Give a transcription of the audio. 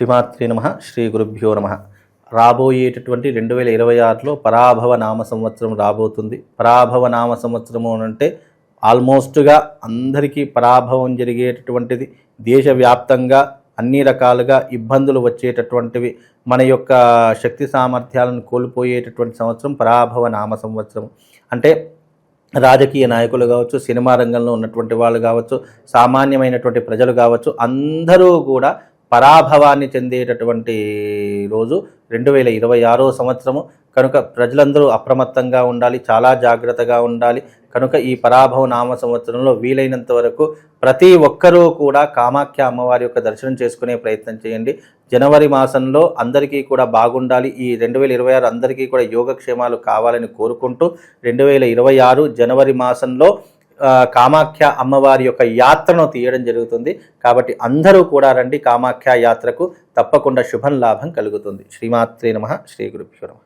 శ్రీమాత్రి నమ శ్రీ గురుభ్యో నమ. రాబోయేటటువంటి రెండు వేల ఇరవై ఆరులో పరాభవ నామ సంవత్సరం రాబోతుంది. పరాభవ నామ సంవత్సరము అంటే ఆల్మోస్ట్గా అందరికీ పరాభవం జరిగేటటువంటిది దేశవ్యాప్తంగా అన్ని రకాలుగా ఇబ్బందులు వచ్చేటటువంటివి మన యొక్క శక్తి సామర్థ్యాలను కోల్పోయేటటువంటి సంవత్సరం పరాభవ నామ సంవత్సరం. అంటే రాజకీయ నాయకులు కావచ్చు సినిమా రంగంలో ఉన్నటువంటి వాళ్ళు కావచ్చు సామాన్యమైనటువంటి ప్రజలు కావచ్చు అందరూ కూడా పరాభవాన్ని చెందేటటువంటి రోజు రెండు వేల ఇరవై ఆరో సంవత్సరము. కనుక ప్రజలందరూ అప్రమత్తంగా ఉండాలి చాలా జాగ్రత్తగా ఉండాలి. కనుక ఈ పరాభవ నామ సంవత్సరంలో వీలైనంత వరకు ప్రతి ఒక్కరూ కూడా కామాఖ్య అమ్మవారి యొక్క దర్శనం చేసుకునే ప్రయత్నం చేయండి. జనవరి మాసంలో అందరికీ కూడా బాగుండాలి. ఈ రెండు వేల ఇరవై ఆరు అందరికీ కూడా యోగక్షేమాలు కావాలని కోరుకుంటూ రెండు వేల ఇరవై ఆరు జనవరి మాసంలో కామాఖ్య అమ్మవారి యొక్క యాత్రను తీయడం జరుగుతుంది. కాబట్టి అందరూ కూడా రండి కామాఖ్య యాత్రకు తప్పకుండా శుభం లాభం కలుగుతుంది. శ్రీమాత్రే నమ. శ్రీ గురుభ్యో నమ.